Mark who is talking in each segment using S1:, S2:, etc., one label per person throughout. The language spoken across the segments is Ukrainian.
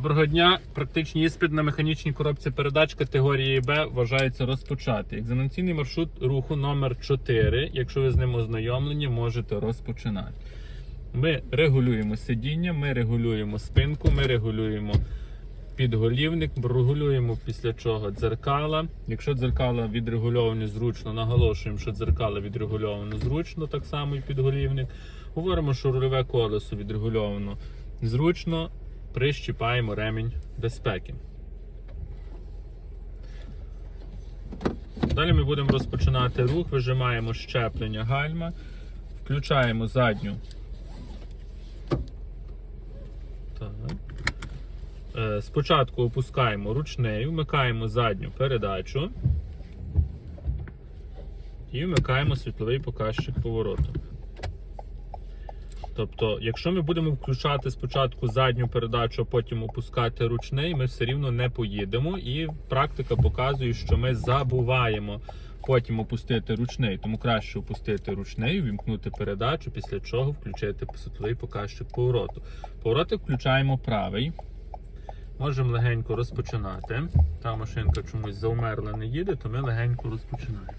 S1: Доброго дня. Практичний іспит на механічній коробці передач категорії Б вважається розпочати. Екзаменаційний маршрут руху номер 4 Якщо ви з ним ознайомлені, можете розпочинати. Ми регулюємо сидіння, ми регулюємо спинку, ми регулюємо підголівник, регулюємо після чого дзеркала. Якщо дзеркала відрегульовані зручно, наголошуємо, що дзеркала відрегульовано зручно, так само і підголівник. Говоримо, що рульове колесо відрегульовано зручно, прищіпаємо ремінь безпеки. Далі ми будемо розпочинати рух, вижимаємо щеплення гальма, включаємо задню. Е, Спочатку опускаємо ручний, вмикаємо задню передачу і вмикаємо світловий показчик повороту. Тобто, якщо ми будемо включати спочатку задню передачу, а потім опускати ручний, ми все рівно не поїдемо. І практика показує, що ми забуваємо потім опустити ручний. Тому краще опустити ручний, вімкнути передачу, після чого включити світловий показчик повороту. Повороти включаємо правий. Можемо легенько розпочинати. Та машинка чомусь завмерла не їде, то ми легенько розпочинаємо.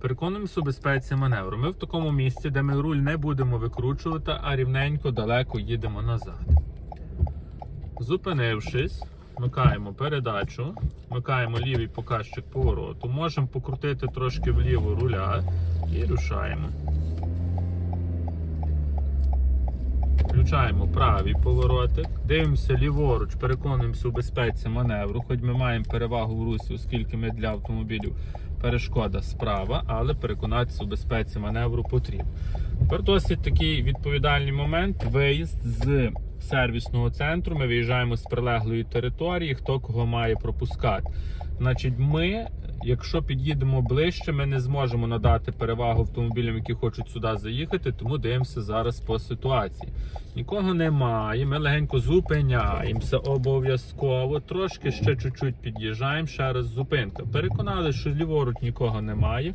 S1: Переконуємося у безпеці маневру. Ми в такому місці, де ми руль не будемо викручувати, а рівненько далеко їдемо назад. Зупинившись, вмикаємо передачу, вмикаємо лівий показчик повороту, можемо покрутити трошки вліво руля і рушаємо. Включаємо правий поворотик, дивимося ліворуч, переконуємося у безпеці маневру, хоч ми маємо перевагу в русі, оскільки ми для автомобілів перешкода справа, але переконатися у безпеці маневру потрібно. Тепер досить такий відповідальний момент. Виїзд з сервісного центру. Ми виїжджаємо з прилеглої території, хто кого має пропускати. Значить, ми, якщо під'їдемо ближче, ми не зможемо надати перевагу автомобілям, які хочуть сюди заїхати, тому дивимося зараз по ситуації. Нікого немає, ми легенько зупиняємося обов'язково. Трошки ще чуть-чуть під'їжджаємо, ще раз зупинка. Переконали, що ліворуч нікого немає.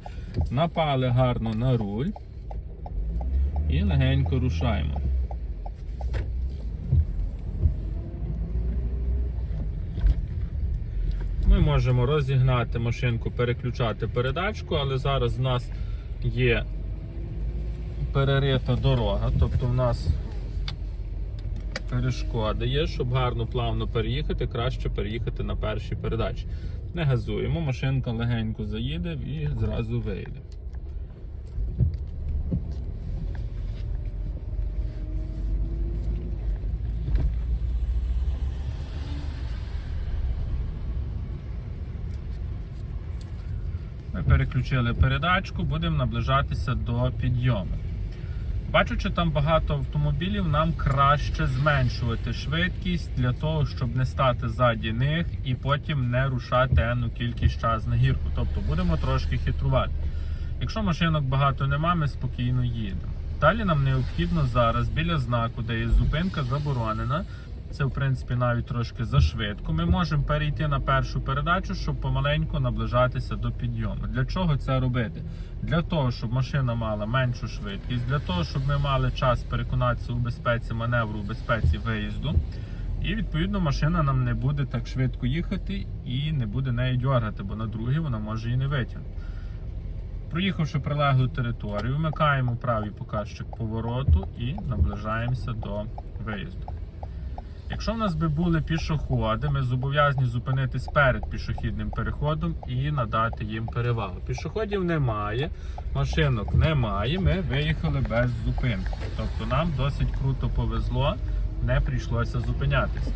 S1: Напали гарно на руль і легенько рушаємо. Ми можемо розігнати машинку, переключати передачку, але зараз в нас є перерита дорога, тобто в нас перешкоди є, щоб гарно плавно переїхати, краще переїхати на першій передачі. Не газуємо, машинка легенько заїде і зразу вийде. Ми переключили передачку, будемо наближатися до підйому. Бачучи там багато автомобілів, нам краще зменшувати швидкість для того, щоб не стати ззаді них і потім не рушати енну кількість час на гірку. Тобто будемо трошки хитрувати. Якщо машинок багато нема, ми спокійно їдемо. Далі нам необхідно зараз біля знаку, де є зупинка заборонена. Це, в принципі, навіть трошки зашвидко. Ми можемо перейти на першу передачу, щоб помаленьку наближатися до підйому. Для чого це робити? Для того, щоб машина мала меншу швидкість, для того, щоб ми мали час переконатися у безпеці маневру, у безпеці виїзду. І відповідно машина нам не буде так швидко їхати і не буде нею дьоргати, бо на другій вона може і не витягнути. Проїхавши прилеглу територію, вмикаємо правий показчик повороту і наближаємося до виїзду. Якщо в нас би були пішоходи, ми зобов'язані зупинитись перед пішохідним переходом і надати їм перевагу. Пішоходів немає, машинок немає, ми виїхали без зупинки. Тобто нам досить круто повезло, не прийшлося зупинятися.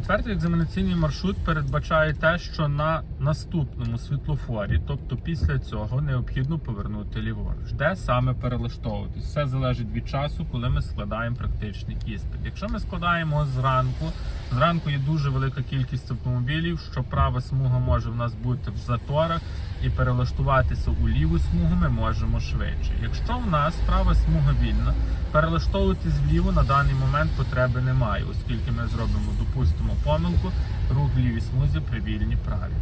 S1: Четвертий екзаменаційний маршрут передбачає те, що на наступному світлофорі, тобто після цього, необхідно повернути ліворуч. Де саме перелаштовуватись? Все залежить від часу, коли ми складаємо практичний іспит. Якщо ми складаємо зранку, Зранку є дуже велика кількість автомобілів, що права смуга може в нас бути в заторах, і перелаштуватися у ліву смугу ми можемо швидше. Якщо в нас права смуга вільна, перелаштовуватись вліво на даний момент потреби немає, оскільки ми зробимо, допустимо, помилку, рух в лівій смузі при вільній праві.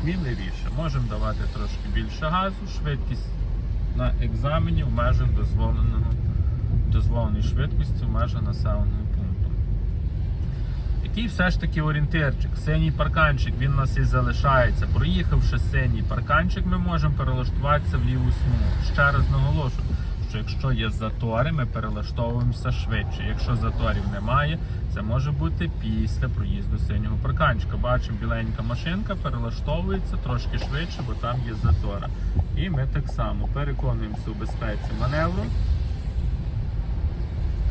S1: Сміливіше. Можемо давати трошки більше газу, швидкість на екзамені в межах дозволеної швидкості в межах населеного пункту. Який все ж таки орієнтирчик? Синій парканчик він у нас і залишається. Проїхавши синій парканчик, ми можемо перелаштуватися в ліву смугу. Ще раз наголошую, що якщо є затори, ми перелаштовуємося швидше. Якщо заторів немає, це може бути після проїзду синього парканчика. Бачимо, біленька машинка перелаштовується трошки швидше, бо там є затора. І ми так само переконуємося у безпеці маневру.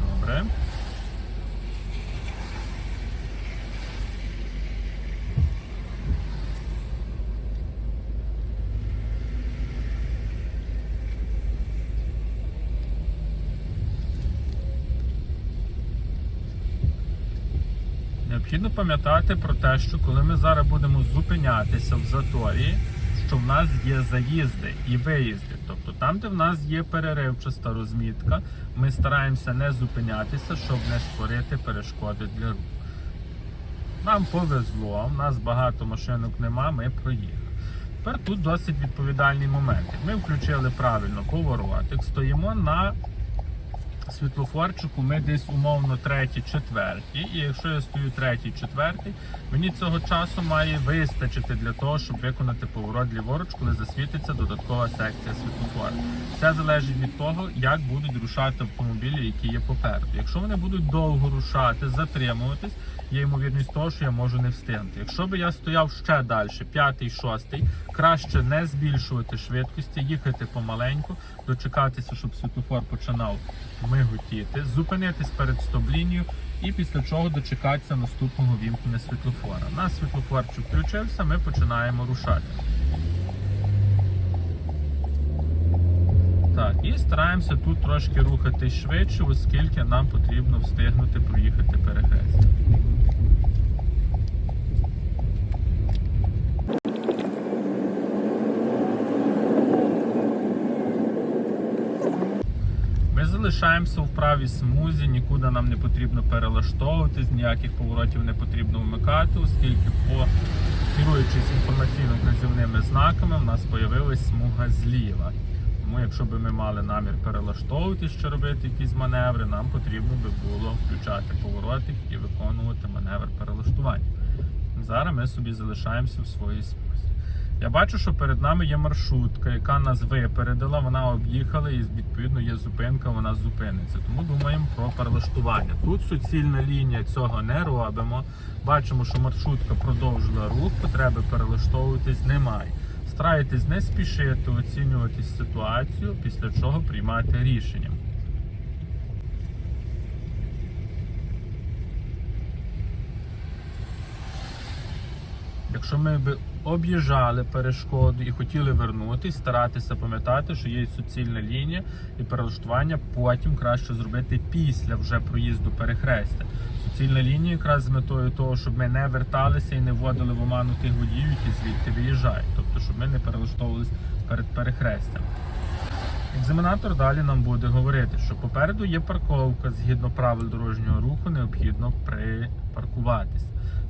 S1: Добре. Необхідно пам'ятати про те, що коли ми зараз будемо зупинятися в заторі, що в нас є заїзди і виїзди. Тобто там, де в нас є переривчаста розмітка, ми стараємося не зупинятися, щоб не створити перешкоди для руху. Нам повезло, в нас багато машинок нема, ми проїхали. Тепер тут досить відповідальний момент. Ми включили правильно поворотик, стоїмо на світлофорчику, ми десь умовно третій, четвертій. І якщо я стою третій, четвертий, мені цього часу має вистачити для того, щоб виконати поворот ліворуч, коли засвітиться додаткова секція світлофора. Все залежить від того, як будуть рушати автомобілі, які є попереду. Якщо вони будуть довго рушати, затримуватись, є ймовірність того, що я можу не встигнути. Якщо би я стояв ще далі, п'ятий, шостий, краще не збільшувати швидкості, їхати помаленьку, дочекатися, щоб світлофор починав миготіти, зупинитись перед стоп-лінією і після чого дочекатися наступного вімкнення світлофора. Нас світлофорчик включився, ми починаємо рушати. Так, і стараємося тут трошки рухати швидше, оскільки нам потрібно встигнути проїхати перехрестя. Залишаємося в правій смузі, нікуди нам не потрібно перелаштовуватись, ніяких поворотів не потрібно вмикати, оскільки по керуючись інформаційно-вказівними знаками, в нас з'явилась смуга зліва. Тому, якщо б ми мали намір перелаштовуватись чи робити якісь маневри, нам потрібно би було включати поворотик і виконувати маневр перелаштування. Зараз ми собі залишаємося в своїй смузі. Я бачу, що перед нами є маршрутка, яка нас випередила, вона об'їхала і відповідно є зупинка, вона зупиниться. Тому думаємо про перелаштування. Тут суцільна лінія цього не робимо. Бачимо, що маршрутка продовжила рух, потреби перелаштовуватись немає. Старайтесь не спішити оцінювати ситуацію, після чого приймати рішення. Якщо ми би об'їжджали перешкоду і хотіли вернутись, старатися пам'ятати, що є суцільна лінія і перелаштування потім краще зробити після вже проїзду перехрестя. Суцільна лінія якраз з метою того, щоб ми не верталися і не вводили в оману тих водіїв, які звідти виїжджають, тобто щоб ми не перелаштовувалися перед перехрестям. Екзаменатор далі нам буде говорити, що попереду є парковка згідно правил дорожнього руху, необхідно припаркуватись.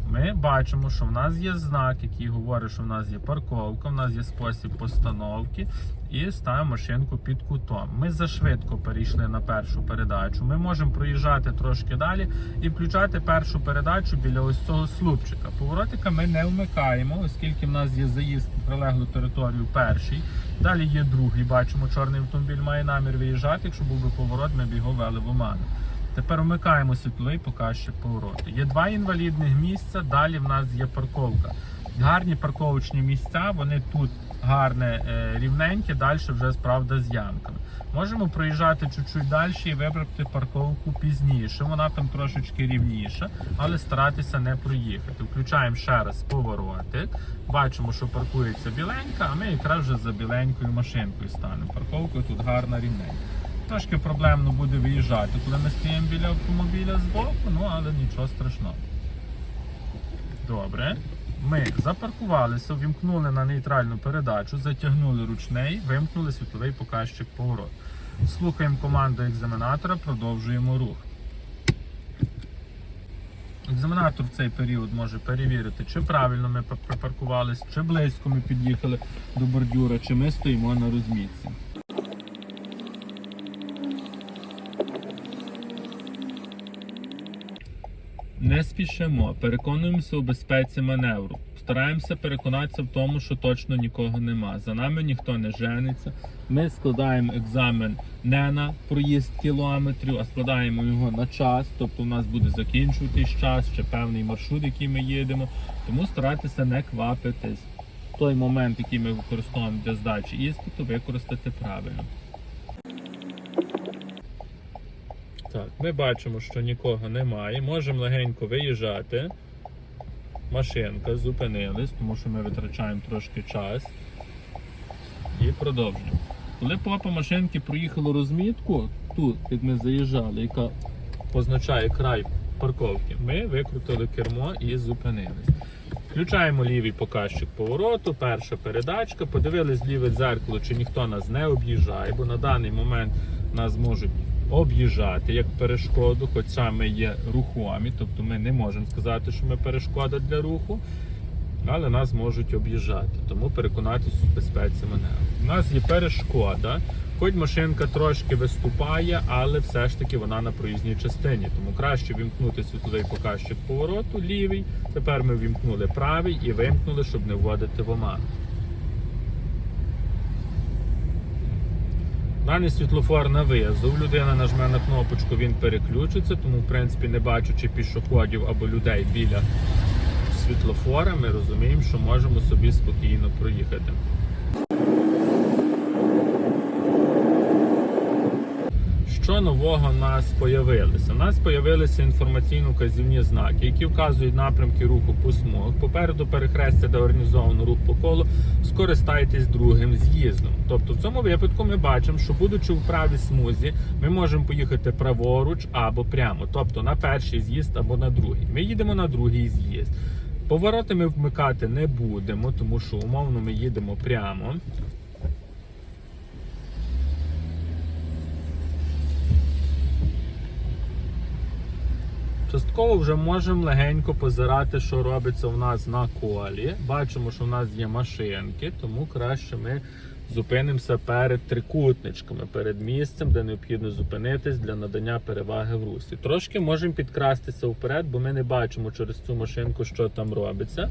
S1: Ми бачимо, що в нас є знак, який говорить, що в нас є парковка, в нас є спосіб постановки, і ставимо машинку під кутом. Ми зашвидко перейшли на першу передачу. Ми можемо проїжджати трошки далі і включати першу передачу біля ось цього слупчика. Поворотика ми не вмикаємо, оскільки в нас є заїзд на прилеглу територію перший. Далі є другий. Бачимо, чорний автомобіль має намір виїжджати. Якщо був би поворот, ми б його вели в оману. Тепер вмикаємо світловий показчик повороту. Є два інвалідних місця, далі в нас є парковка. Гарні парковочні місця, вони тут гарне, е, рівненькі, далі вже справда з ямками. Можемо проїжджати чуть-чуть далі і вибрати парковку пізніше. Вона там трошечки рівніша, але старатися не проїхати. Включаємо ще раз поворотик. Бачимо, що паркується біленька, а ми якраз вже за біленькою машинкою станемо. Парковка тут гарна рівненька. Трошки проблемно буде виїжджати, коли ми стоїмо біля автомобіля збоку, ну але нічого страшного. Добре. Ми запаркувалися, вімкнули на нейтральну передачу, затягнули ручний, вимкнули світловий показчик поворот. Слухаємо команду екзаменатора, продовжуємо рух. Екзаменатор в цей період може перевірити, чи правильно ми пар- припаркувались, чи близько ми під'їхали до бордюра, чи ми стоїмо на розмітці. Не спішимо, переконуємося у безпеці маневру. Стараємося переконатися в тому, що точно нікого нема. За нами ніхто не жениться. Ми складаємо екзамен не на проїзд кілометрів, а складаємо його на час. Тобто у нас буде закінчуватись час, чи певний маршрут, який ми їдемо. Тому старайтеся не квапитись. Той момент, який ми використовуємо для здачі іспиту, використати правильно. Так, ми бачимо, що нікого немає. Можемо легенько виїжджати. Машинка, зупинились, тому що ми витрачаємо трошки час. І продовжуємо. Коли попа машинки проїхала розмітку, тут, як ми заїжджали, яка позначає край парковки, ми викрутили кермо і зупинились. Включаємо лівий показчик повороту, перша передачка, подивились ліве дзеркало, чи ніхто нас не об'їжджає, бо на даний момент нас можуть об'їжджати як перешкоду, хоча ми є рухомі, тобто ми не можемо сказати, що ми перешкода для руху, але нас можуть об'їжджати, тому переконатись у безпеці маневру. У нас є перешкода, хоч машинка трошки виступає, але все ж таки вона на проїзній частині. Тому краще вімкнути світловий показчик повороту лівий. Тепер ми вімкнули правий і вимкнули, щоб не вводити в оману. Даний світлофор на виїзду. Людина нажме на кнопочку, він переключиться, тому в принципі не бачучи пішоходів або людей біля світлофора, ми розуміємо, що можемо собі спокійно проїхати. Що нового у нас появилося? У нас появилися інформаційно-казівні знаки, які вказують напрямки руху по смугах. Попереду перехрестя, де організовано рух по колу, скористайтесь другим з'їздом. Тобто, в цьому випадку ми бачимо, що будучи в правій смузі, ми можемо поїхати праворуч або прямо, тобто на перший з'їзд або на другий. Ми їдемо на другий з'їзд. Повороти ми вмикати не будемо, тому що умовно ми їдемо прямо. Частково вже можемо легенько позирати, що робиться у нас на колі. Бачимо, що в нас є машинки, тому краще ми зупинимося перед трикутничками, перед місцем, де необхідно зупинитись для надання переваги в русі. Трошки можемо підкрастися вперед, бо ми не бачимо через цю машинку, що там робиться.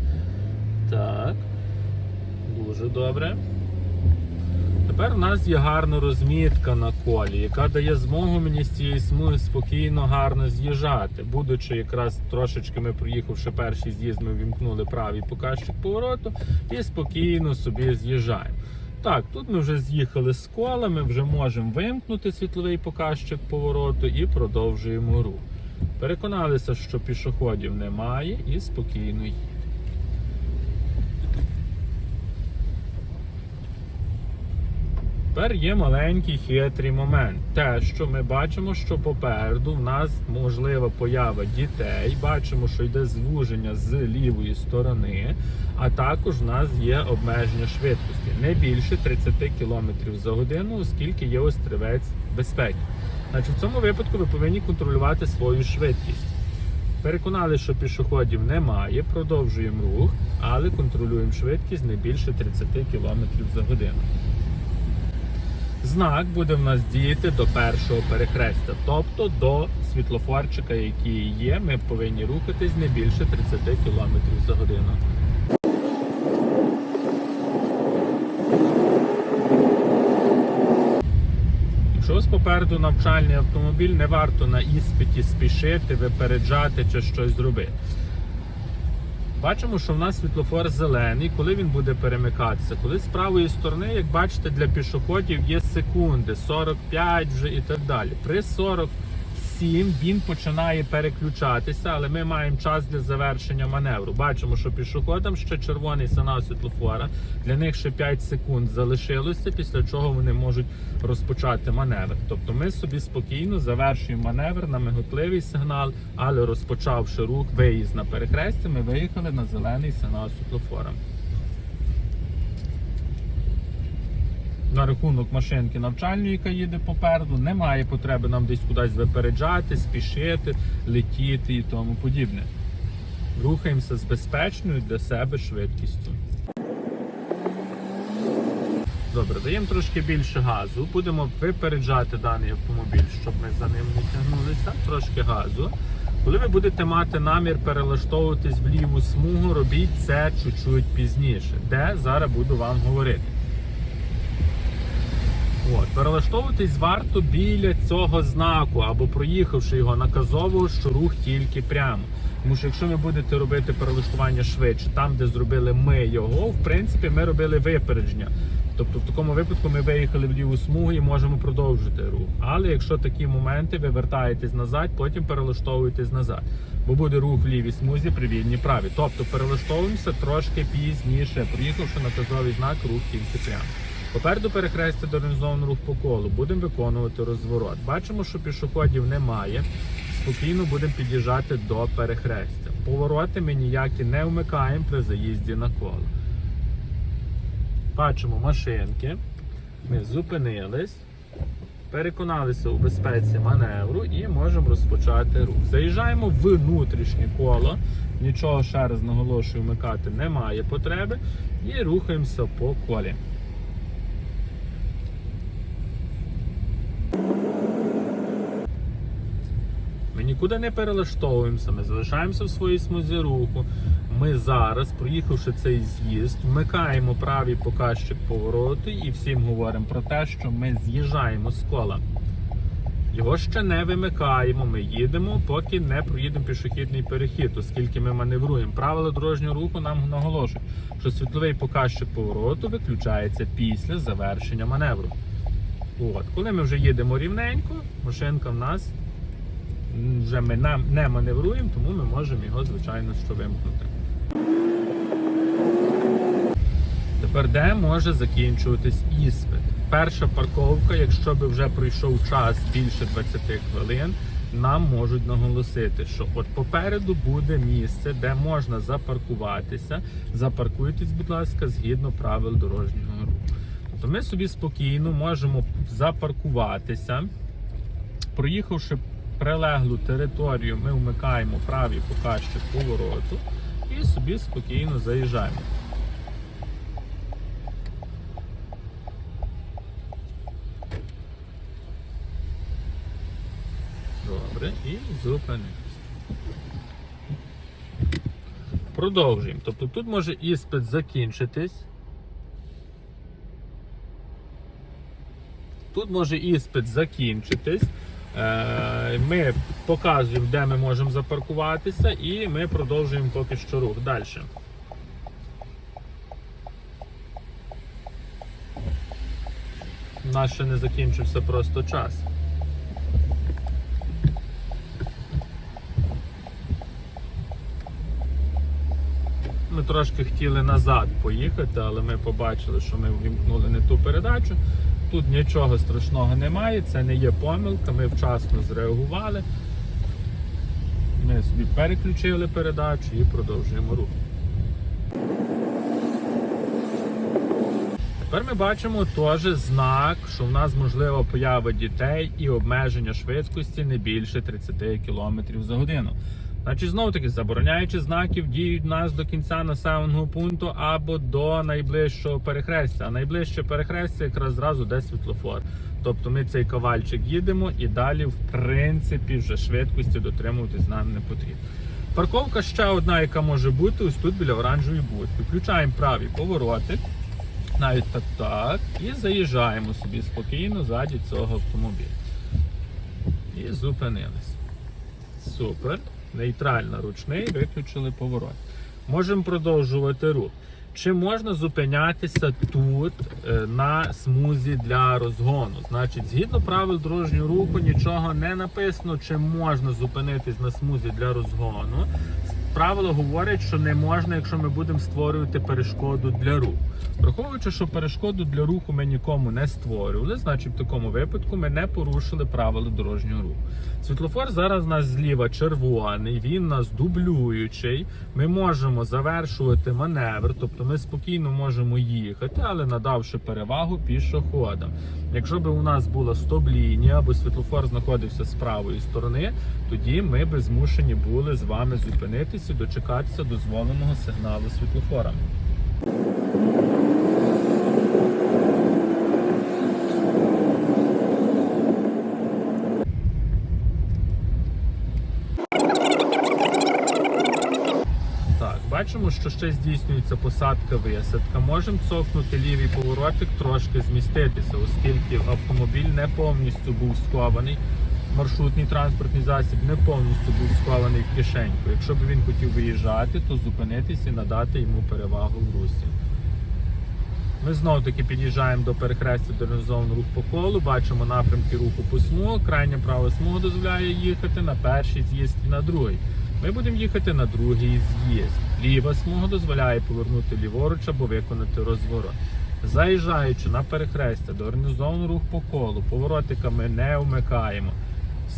S1: Так, дуже добре. Тепер у нас є гарна розмітка на колі, яка дає змогу мені з цієї смуги спокійно, гарно з'їжджати. Будучи якраз трошечки ми проїхавши перший з'їзд, ми вімкнули правий показчик повороту і спокійно собі з'їжджаємо. Так, тут ми вже з'їхали з кола, ми вже можемо вимкнути світловий показчик повороту і продовжуємо рух. Переконалися, що пішоходів немає і спокійно їдемо. Тепер є маленький хитрий момент. Те, що ми бачимо, що попереду в нас можлива поява дітей. Бачимо, що йде звуження з лівої сторони, а також в нас є обмеження швидкості не більше 30 км за годину, оскільки є острівець безпеки. Значить, в цьому випадку ви повинні контролювати свою швидкість. Переконали, що пішоходів немає, продовжуємо рух, але контролюємо швидкість не більше 30 км за годину. Знак буде в нас діяти до першого перехрестя, тобто до світлофорчика, який є, ми повинні рухатись не більше 30 км за годину. Якщо у попереду навчальний автомобіль, не варто на іспиті спішити, випереджати чи щось зробити. Бачимо, що в нас світлофор зелений, коли він буде перемикатися. Коли з правої сторони, як бачите, для пішоходів є секунди, 45 вже і так далі. При 7 він починає переключатися, але ми маємо час для завершення маневру. Бачимо, що пішоходам ще червоний сигнал світлофора. Для них ще 5 секунд залишилося, після чого вони можуть розпочати маневр. Тобто ми собі спокійно завершуємо маневр на миготливий сигнал, але розпочавши рух, виїзд на перехрестя, ми виїхали на зелений сигнал світлофора. На рахунок машинки навчальної, яка їде попереду, немає потреби нам десь кудись випереджати, спішити, летіти і тому подібне. Рухаємося з безпечною для себе швидкістю. Добре, даємо трошки більше газу. Будемо випереджати даний автомобіль, щоб ми за ним не тягнулися. Трошки газу. Коли ви будете мати намір перелаштовуватись в ліву смугу, робіть це чуть-чуть пізніше, де зараз буду вам говорити. От, перелаштовуватись варто біля цього знаку або проїхавши його наказово, що рух тільки прямо. Тому що якщо ви будете робити перелаштування швидше, там, де зробили ми його, в принципі, ми робили випередження. Тобто в такому випадку ми виїхали в ліву смугу і можемо продовжити рух. Але якщо такі моменти, ви вертаєтесь назад, потім перелаштовуєтесь назад. Бо буде рух в лівій смузі при вільній праві. Тобто перелаштовуємося трошки пізніше, проїхавши наказовий знак рух тільки прямо. Попереду перехрестя до організований рух по колу. Будемо виконувати розворот. Бачимо, що пішоходів немає. Спокійно будемо під'їжджати до перехрестя. Повороти ми ніякі не вмикаємо при заїзді на коло. Бачимо машинки. Ми зупинились, переконалися у безпеці маневру і можемо розпочати рух. Заїжджаємо в внутрішнє коло. Нічого ще раз наголошую, вмикати немає потреби. І рухаємося по колі. Ми нікуди не перелаштовуємося, ми залишаємося в своїй смузі руху. Ми зараз, проїхавши цей з'їзд, вмикаємо правий показчик повороту і всім говоримо про те, що ми з'їжджаємо з кола. Його ще не вимикаємо, ми їдемо, поки не проїдемо пішохідний перехід, оскільки ми маневруємо. Правила дорожнього руху нам наголошують, що світловий показчик повороту виключається після завершення маневру. От. Коли ми вже їдемо рівненько, машинка в нас вже ми не маневруємо, тому ми можемо його, звичайно, що вимкнути. Тепер де може закінчуватись іспит? Перша парковка, якщо би вже пройшов час більше 20 хвилин, нам можуть наголосити, що от попереду буде місце, де можна запаркуватися. Запаркуйтесь, будь ласка, згідно правил дорожнього руху. Тобто ми собі спокійно можемо запаркуватися, проїхавши прилеглу територію, ми вмикаємо правий показчик повороту і собі спокійно заїжджаємо. Добре, і зупинилися. Продовжуємо. Тобто тут може іспит закінчитись. Тут може іспит закінчитись. Е, Ми показуємо, де ми можемо запаркуватися, і ми продовжуємо поки що рух. Далі. У нас ще не закінчився просто час. Ми трошки хотіли назад поїхати, але ми побачили, що ми ввімкнули не ту передачу. Тут нічого страшного немає, це не є помилка, ми вчасно зреагували. Ми собі переключили передачу і продовжуємо рух. Тепер ми бачимо теж знак, що в нас можлива поява дітей і обмеження швидкості не більше 30 км за годину. Значить, знову таки, забороняючи знаків діють нас до кінця населеного пункту або до найближчого перехрестя. А найближче перехрестя якраз зразу де світлофор. Тобто ми цей ковальчик їдемо і далі, в принципі, вже швидкості дотримуватись нам не потрібно. Парковка ще одна, яка може бути, ось тут біля оранжевої будки. Включаємо праві повороти, навіть так так, і заїжджаємо собі спокійно ззаді цього автомобіля. І зупинились. Супер. Нейтрально ручний, виключили поворот. Можемо продовжувати рух. Чи можна зупинятися тут е, на смузі для розгону? Значить, згідно правил дорожнього руху, нічого не написано, чи можна зупинитись на смузі для розгону. Правило говорять, що не можна, якщо ми будемо створювати перешкоду для руху. Враховуючи, що перешкоду для руху ми нікому не створювали, значить в такому випадку ми не порушили правила дорожнього руху. Світлофор зараз у нас зліва червоний, він у нас дублюючий. Ми можемо завершувати маневр, тобто ми спокійно можемо їхати, але надавши перевагу пішоходам. Якщо б у нас була стоп-лінія або світлофор знаходився з правої сторони, тоді ми би змушені були з вами зупинитися і дочекатися дозволеного сигналу світлофора. Так, бачимо, що ще здійснюється посадка висадка. Можемо цокнути лівий поворотик, трошки зміститися, оскільки автомобіль не повністю був скований. Маршрутний транспортний засіб не повністю був скований в кишеньку. Якщо б він хотів виїжджати, то зупинитися і надати йому перевагу в русі. Ми знову таки під'їжджаємо до перехрестя де організований рух по колу, бачимо напрямки руху по смугу. Крайня права смуга дозволяє їхати на перший з'їзд і на другий. Ми будемо їхати на другий з'їзд. Ліва смуга дозволяє повернути ліворуч або виконати розворот. Заїжджаючи на перехрестя до організованого рух по колу, поворотика ми не вмикаємо.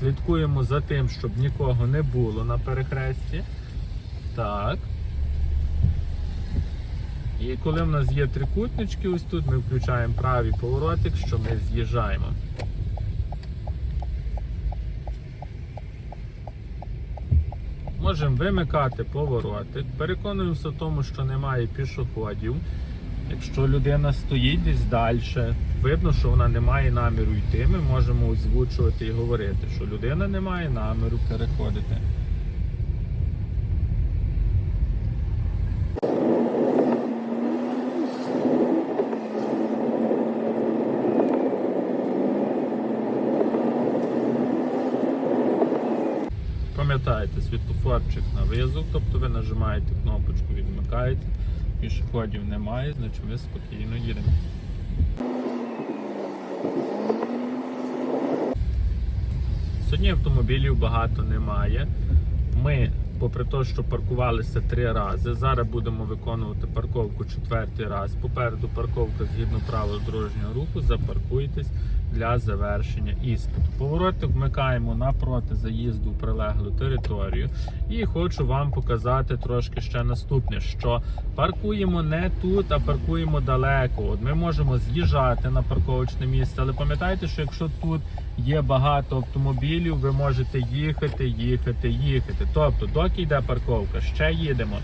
S1: Слідкуємо за тим, щоб нікого не було на перехресті. Так. І коли в нас є трикутнички, ось тут ми включаємо правий поворотик, що ми з'їжджаємо. Можемо вимикати поворотик, переконуємося в тому, що немає пішоходів. Якщо людина стоїть десь далі, видно, що вона не має наміру йти, ми можемо озвучувати і говорити, що людина не має наміру переходити. Пам'ятаєте, світлофорчик на визов, тобто ви нажимаєте кнопочку, відмикаєте, пішоходів немає, значить ви спокійно їдемо. Сьогодні автомобілів багато немає. Ми, попри те, що паркувалися три рази, зараз будемо виконувати парковку четвертий раз. Попереду парковка згідно правил дорожнього руху. Запаркуйтесь для завершення іспиту. Поворотик вмикаємо напроти заїзду в прилеглу територію. І хочу вам показати трошки ще наступне: що паркуємо не тут, а паркуємо далеко. От ми можемо з'їжджати на парковочне місце, але пам'ятайте, що якщо тут є багато автомобілів, ви можете їхати, їхати, їхати. Тобто, доки йде парковка, ще їдемо.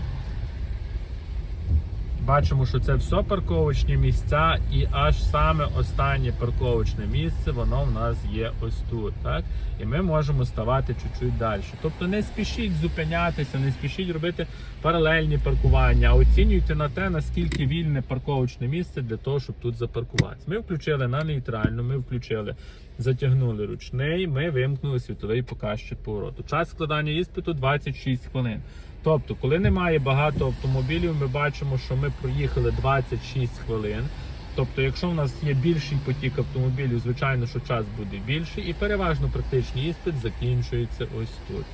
S1: Бачимо, що це все парковочні місця, і аж саме останнє парковочне місце, воно в нас є ось тут. Так? І ми можемо ставати чуть-чуть далі. Тобто не спішіть зупинятися, не спішіть робити паралельні паркування, а оцінюйте на те, наскільки вільне парковочне місце для того, щоб тут запаркуватися. Ми включили на нейтральну, ми включили, затягнули ручний, ми вимкнули світовий показчик повороту. Час складання іспиту 26 хвилин. Тобто, коли немає багато автомобілів, ми бачимо, що ми проїхали 26 хвилин. Тобто, якщо в нас є більший потік автомобілів, звичайно, що час буде більший, і переважно практичний іспит закінчується ось тут.